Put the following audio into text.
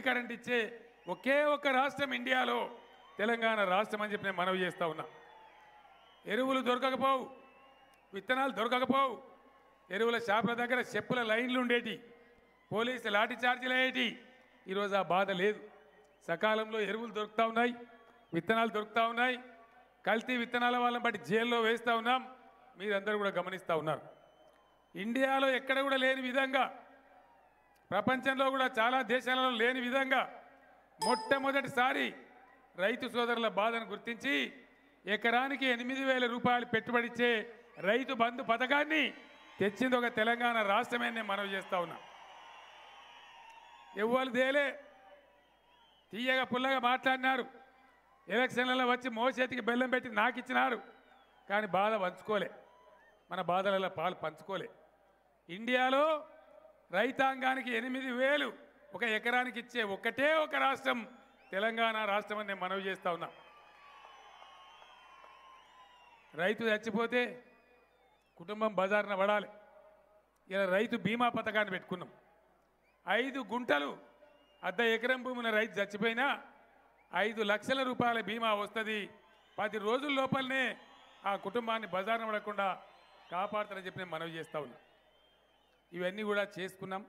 Current ఇచ్చే ఒకే ఒక్క రాష్ట్రం ఇండియాలో తెలంగాణ రాష్ట్రం అని చెప్పి నేను మనవి చేస్తూ ఉన్నా. ఎరువులు దొరకకపోవు విత్తనాలు దొరకకపోవు ఎరువుల షాపుల దగ్గర చెప్పుల లైన్లు ఉండేటి పోలీసు లాఠీ చార్జీలు అయ్యేటి. ఈరోజు ఆ బాధ లేదు. సకాలంలో ఎరువులు దొరుకుతూ ఉన్నాయి విత్తనాలు దొరుకుతూ ఉన్నాయి. కల్తీ విత్తనాల వాళ్ళని బట్టి జైల్లో వేస్తూ ఉన్నాం. మీరందరూ కూడా గమనిస్తూ ఉన్నారు. ఇండియాలో ఎక్కడ కూడా లేని విధంగా ప్రపంచంలో కూడా చాలా దేశాలలో లేని విధంగా మొట్టమొదటిసారి రైతు సోదరుల బాధను గుర్తించి ఎకరానికి ఎనిమిది వేల రూపాయలు పెట్టుబడిచ్చే రైతు బంధు పథకాన్ని తెచ్చింది ఒక తెలంగాణ రాష్ట్రమే నేను మనవి చేస్తా ఉన్నా. ఎవ్వరు దేలే తీయగా పుల్లగా మాట్లాడినారు. ఎలక్షన్లలో వచ్చి మోసేతికి బెల్లం పెట్టి నాకు ఇచ్చినారు. కానీ బాధ పంచుకోలే. మన బాధలలో పాలు పంచుకోలే. ఇండియాలో రైతాంగానికి ఎనిమిది వేలు ఒక ఎకరానికి ఇచ్చే ఒకటే ఒక రాష్ట్రం తెలంగాణ రాష్ట్రం అని నేను మనవి చేస్తా ఉన్నా. రైతు చచ్చిపోతే కుటుంబం బజార్న పడాలి. ఇలా రైతు బీమా పథకాన్ని పెట్టుకున్నాం. ఐదు గుంటలు అర్ధ ఎకరం భూమిన రైతు చచ్చిపోయినా ఐదు లక్షల రూపాయల బీమా వస్తుంది. పది రోజుల లోపలనే ఆ కుటుంబాన్ని బజార్న పడకుండా కాపాడతారని చెప్పి నేను మనవి చేస్తా ఉన్నా. ఇవన్నీ కూడా చేసుకున్నాం.